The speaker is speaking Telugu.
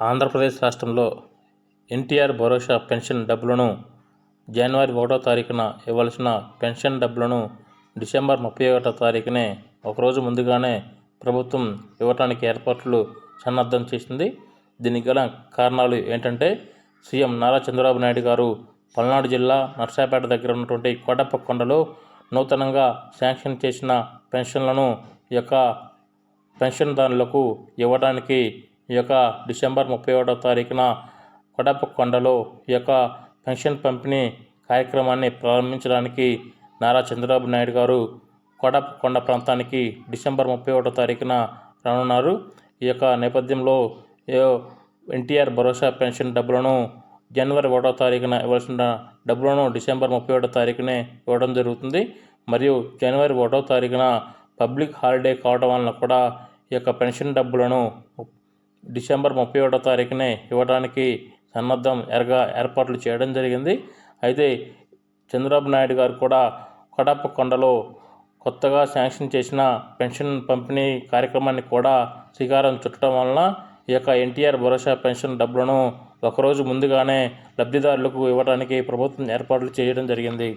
ఆంధ్రప్రదేశ్ రాష్ట్రంలో ఎన్టీఆర్ భరోసా పెన్షన్ డబ్బులను జనవరి ఒకటో తారీఖున ఇవ్వాల్సిన పెన్షన్ డబ్బులను డిసెంబర్ ముప్పై ఒకటో తారీఖునే ఒకరోజు ముందుగానే ప్రభుత్వం ఇవ్వటానికి ఏర్పాట్లు సన్నద్ధం చేసింది. దీనికి గల కారణాలు ఏంటంటే సీఎం నారా చంద్రబాబు నాయుడు గారు పల్నాడు జిల్లా నర్సాపేట దగ్గర ఉన్నటువంటి కోటప్ప కొండలో నూతనంగా శాంక్షన్ చేసిన పెన్షన్లను ఈ యొక్క పెన్షన్దారులకు ఇవ్వడానికి ఈ యొక్క డిసెంబర్ ముప్పై ఒకటో తారీఖున కొడప కొండలో ఈ యొక్క పెన్షన్ పంపిణీ కార్యక్రమాన్ని ప్రారంభించడానికి నారా చంద్రబాబు నాయుడు గారు కొడప కొండ ప్రాంతానికి డిసెంబర్ ముప్పై ఒకటో తారీఖున రానున్నారు. ఈ యొక్క నేపథ్యంలో ఎన్టీఆర్ భరోసా పెన్షన్ డబ్బులను జనవరి ఒకటో తారీఖున ఇవ్వాల్సిన డబ్బులను డిసెంబర్ ముప్పై ఒకటో తారీఖునే ఇవ్వడం జరుగుతుంది. మరియు జనవరి ఒకటో తారీఖున పబ్లిక్ హాలిడే కావడం వలన కూడా ఈ యొక్క పెన్షన్ డబ్బులను డిసెంబర్ ముప్పై ఒకటో తారీఖునే ఇవ్వడానికి సన్నద్ధం ఎరగా ఏర్పాట్లు చేయడం జరిగింది. అయితే చంద్రబాబు నాయుడు గారు కూడా కడప కొండలో కొత్తగా శాంక్షన్ చేసిన పెన్షన్ పంపిణీ కార్యక్రమాన్ని కూడా శ్రీకారం చుట్టడం వలన ఈ యొక్క ఎన్టీఆర్ భరోసా పెన్షన్ డబ్బులను ఒకరోజు ముందుగానే లబ్ధిదారులకు ఇవ్వడానికి ప్రభుత్వం ఏర్పాట్లు చేయడం జరిగింది.